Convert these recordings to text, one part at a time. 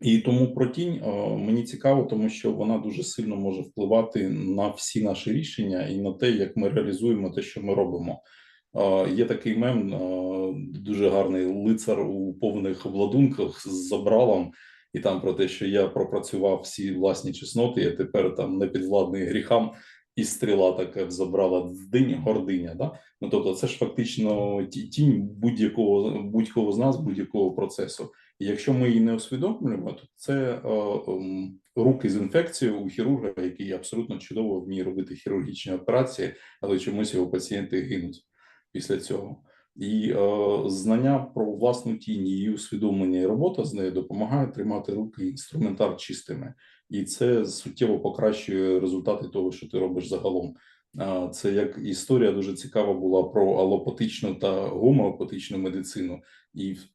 І тому про тінь е, мені цікаво, тому що вона дуже сильно може впливати на всі наші рішення і на те, як ми реалізуємо те, що ми робимо. Е, Є такий мем, е, дуже гарний лицар у повних обладунках з забралом, і там про те, що я пропрацював всі власні чесноти, я тепер там не підвладний гріхам, і стріла така забрала динь, гординя. Да? Ну тобто, це ж фактично тінь будь-якого будь-кого з нас, будь-якого процесу. І якщо ми її не усвідомлюємо, то це е, ем, руки з інфекцією у хірурга, який абсолютно чудово вміє робити хірургічні операції, але чомусь його пацієнти гинуть після цього. І е, знання про власну тінь, її усвідомлення і робота з нею допомагає тримати руки інструментар чистими, і це суттєво покращує результати того, що ти робиш загалом. А, Це як історія дуже цікава була про алопатичну та гомеопатичну медицину, і в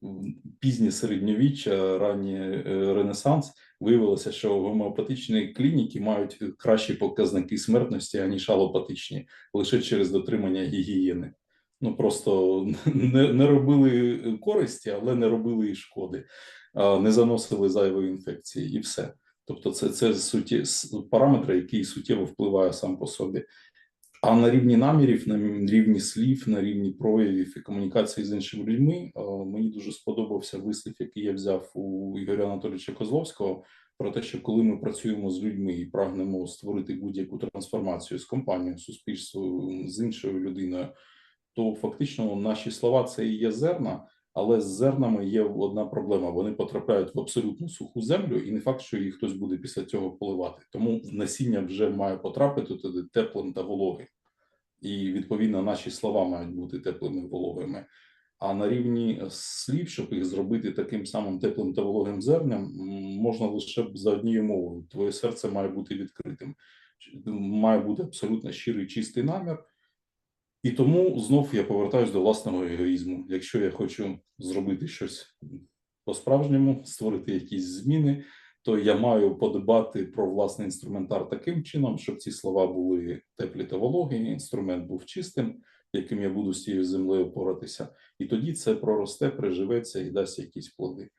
пізнє середньовіччя, раннє е, Ренесанс виявилося, що гомеопатичні клініки мають кращі показники смертності аніж алопатичні, лише через дотримання гігієни. Ну просто не, не робили користі, але не робили і шкоди, не заносили зайвої інфекції, і все. Тобто, це, це суті, параметри, які суттєво впливають сам по собі. А на рівні намірів, на рівні слів, на рівні проявів і комунікації з іншими людьми, мені дуже сподобався вислів, який я взяв у Ігоря Анатолійовича Козловського, про те, що коли ми працюємо з людьми і прагнемо створити будь-яку трансформацію з компанією, суспільством, з іншою людиною, то фактично наші слова це і є зерна, але з зернами є одна проблема: вони потрапляють в абсолютно суху землю, і не факт, що їх хтось буде після цього поливати. Тому насіння вже має потрапити туди теплим та вологим. І відповідно наші слова мають бути теплими вологими. А на рівні слів, щоб їх зробити таким самим теплим та вологим зерням, можна лише за однією мовою. Твоє серце має бути відкритим, має бути абсолютно щирий чистий намір. І тому знов я повертаюсь до власного егоїзму. Якщо я хочу зробити щось по-справжньому, створити якісь зміни, то я маю подбати про власний інструментар таким чином, щоб ці слова були теплі та вологі, інструмент був чистим, яким я буду з цією землею поратися. І тоді це проросте, приживеться і дасть якісь плоди.